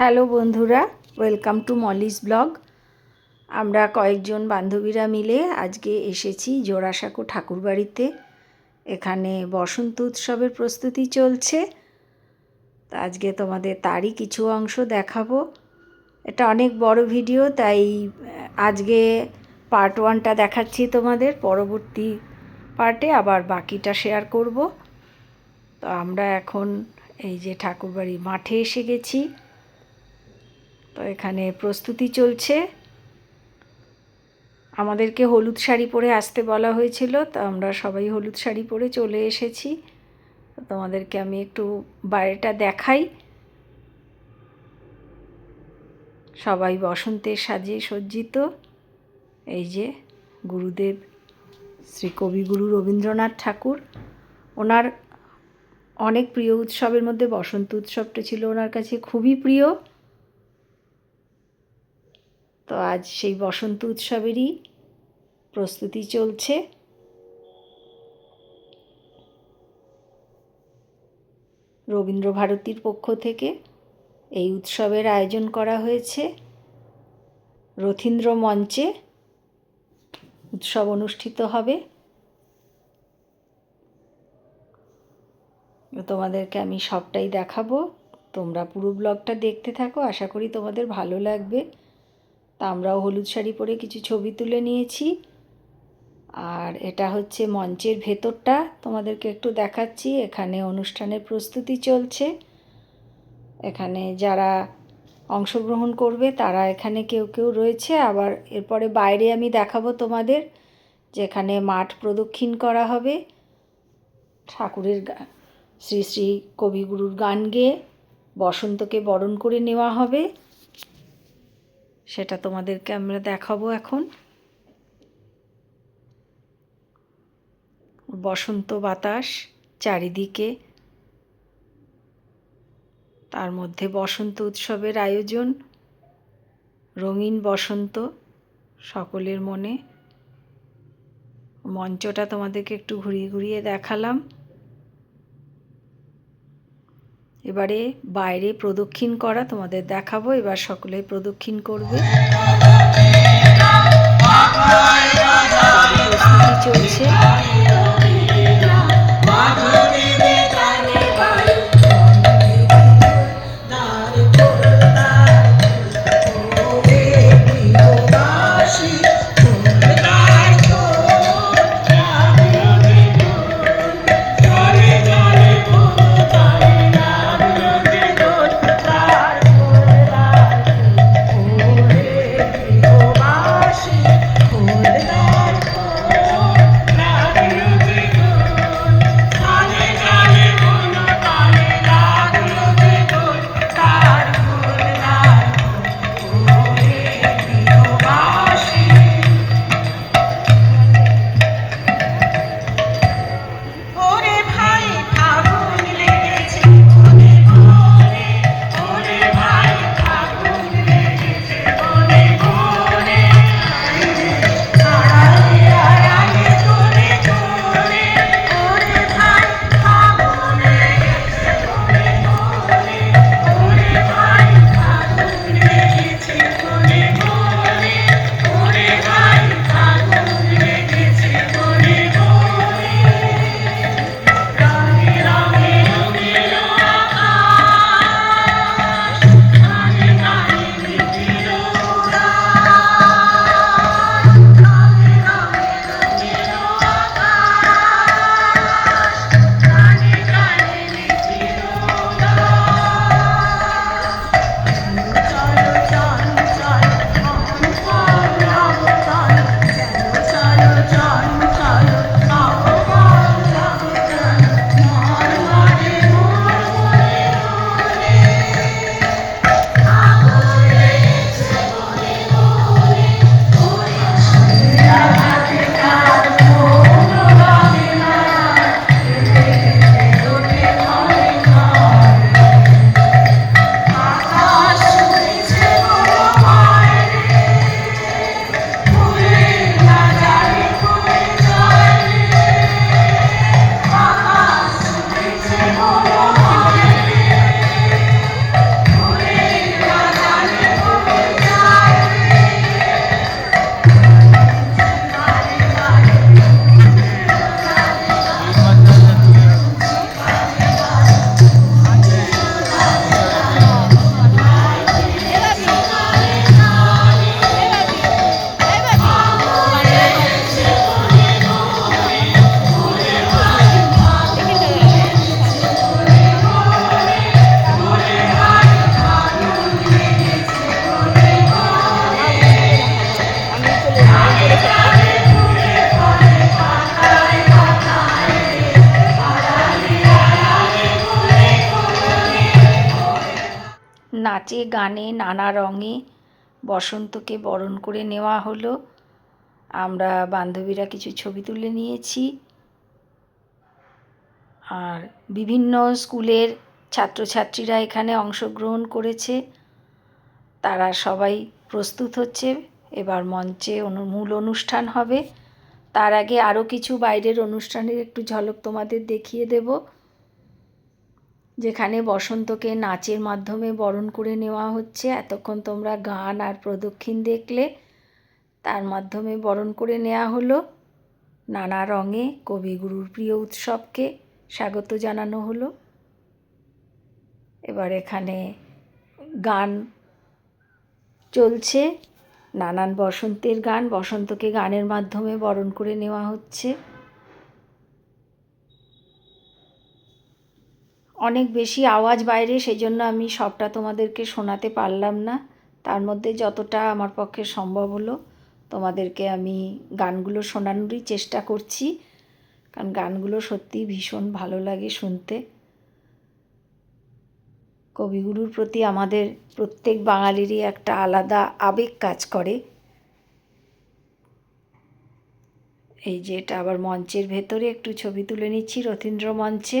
Hello বন্ধুরা, welcome to Molly's blog. আমরা কয়েকজন বান্ধবীরা মিলে আজকে এসেছি জোড়াসাঁকো ঠাকুরবাড়িতে। এখানে বসন্ত উৎসবের প্রস্তুতি চলছে। আজকে তোমাদের তারই কিছু অংশ দেখাবো। এটা অনেক বড় ভিডিও, তাই আজকে পার্ট ওয়ানটা দেখাচ্ছি তোমাদের। পরবর্তী পার্টে আবার বাকিটা শেয়ার করব। তো আমরা এখন এই যে ঠাকুরবাড়ি মাঠে এসে গেছি। তো এখানে প্রস্তুতি চলছে। আমাদেরকে হলুদ শাড়ি পরে আসতে বলা হয়েছিল, তো আমরা সবাই হলুদ শাড়ি পরে চলে এসেছি। তোমাদেরকে আমি একটু বাইরেটা দেখাই। সবাই বসন্তের সাজে সজ্জিত। এই যে গুরুদেব, শ্রী কবিগুরু রবীন্দ্রনাথ ঠাকুর। ওনার অনেক প্রিয় উৎসবের মধ্যে বসন্ত উৎসবটা ছিল ওনার কাছে খুবই প্রিয়। তো আজ সেই বসন্ত উৎসবেরই প্রস্তুতি চলছে। রবীন্দ্র ভারতীর পক্ষ থেকে এই উৎসবের আয়োজন করা হয়েছে। রথীন্দ্র মঞ্চে উৎসব অনুষ্ঠিত হবে। তোমাদেরকে আমি সবটাই দেখাবো। তোমরা পুরো ব্লগটা দেখতে থাকো। আশা করি তোমাদের ভালো লাগবে। তা আমরাও হলুদ শাড়ি পরে কিছু ছবি তুলে নিয়েছি। আর এটা হচ্ছে মঞ্চের ভেতরটা। তোমাদেরকে একটু দেখাচ্ছি, এখানে অনুষ্ঠানের প্রস্তুতি চলছে। এখানে যারা অংশগ্রহণ করবে তারা এখানে কেউ কেউ রয়েছে। আবার এরপরে বাইরে আমি দেখাবো তোমাদের, যেখানে মাঠ প্রদক্ষিণ করা হবে। ঠাকুরের শ্রী শ্রী কবিগুরুর গান গেয়ে বসন্তকে বরণ করে নেওয়া হবে। সেটা তোমাদেরকে আমরা দেখাবো এখন। বসন্ত বাতাস চারিদিকে। তার মধ্যে বসন্ত উৎসবের আয়োজন। রঙিন বসন্ত সকলের মনে। মঞ্চটা তোমাদেরকে একটু ঘুরিয়ে ঘুরিয়ে দেখালাম। এবারে বাইরে প্রদক্ষিণ করা তোমাদের দেখাবো এবার সকলে প্রদক্ষিণ করবে। চলছে। নাচে, গানে নানা রঙে বসন্তকে বরণ করে নেওয়া হলো। আমরা বান্ধবীরা কিছু ছবি তুলে নিয়েছি। আর বিভিন্ন স্কুলের ছাত্রছাত্রীরা এখানে অংশগ্রহণ করেছে। তারা সবাই প্রস্তুত হচ্ছে। এবার মঞ্চে অনু, মূল অনুষ্ঠান হবে। তার আগে আরও কিছু বাইরের অনুষ্ঠানের একটু ঝলক তোমাদের দেখিয়ে দেব। যেখানে বসন্তকে নাচের মাধ্যমে বরণ করে নেওয়া হচ্ছে। এতক্ষণ তোমরা গান আর প্রদক্ষিণ দেখলে, তার মাধ্যমে বরণ করে নেওয়া হলো। নানা রঙে কবিগুরুর প্রিয় উৎসবকে স্বাগত জানানো হলো। এবার এখানে গান চলছে। নানান বসন্তের গান, বসন্তকে গানের মাধ্যমে বরণ করে নেওয়া হচ্ছে। অনেক বেশি আওয়াজ বাইরে সেই জন্য আমি সবটা তোমাদেরকে শোনাতে পারলাম না। তার মধ্যে যতটা আমার পক্ষে সম্ভব হলো, তোমাদেরকে আমি গানগুলো শোনানোরই চেষ্টা করছি। কারণ গানগুলো সত্যিই ভীষণ ভালো লাগে শুনতে। কবিগুরুর প্রতি আমাদের প্রত্যেক বাঙালিরই একটা আলাদা আবেগ কাজ করে। এই যে এটা আবার মঞ্চের ভেতরে একটু ছবি তুলে নিচ্ছি রথীন্দ্র মঞ্চে।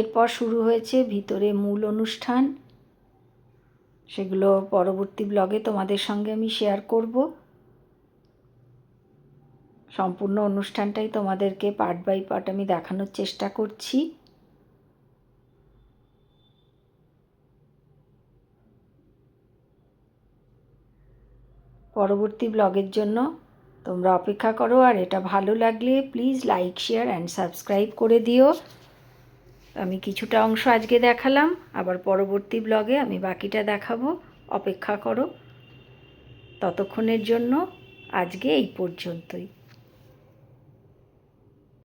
এরপর শুরু হয়েছে ভিতরে মূল অনুষ্ঠান। সেগুলো পরবর্তী ব্লগে তোমাদের সঙ্গে আমি শেয়ার করব। সম্পূর্ণ অনুষ্ঠানটাই তোমাদেরকে পার্ট বাই পার্ট আমি দেখানোর চেষ্টা করছি। পরবর্তী ব্লগের জন্য তোমরা অপেক্ষা করো, আর এটা ভালো লাগলে please like share and subscribe করে দিও। আমি কিছুটা অংশ আজকে দেখালাম, আবার পরবর্তী ব্লগে আমি বাকিটা দেখাবো। অপেক্ষা করো। ততক্ষণের জন্য আজকে এই পর্যন্তই।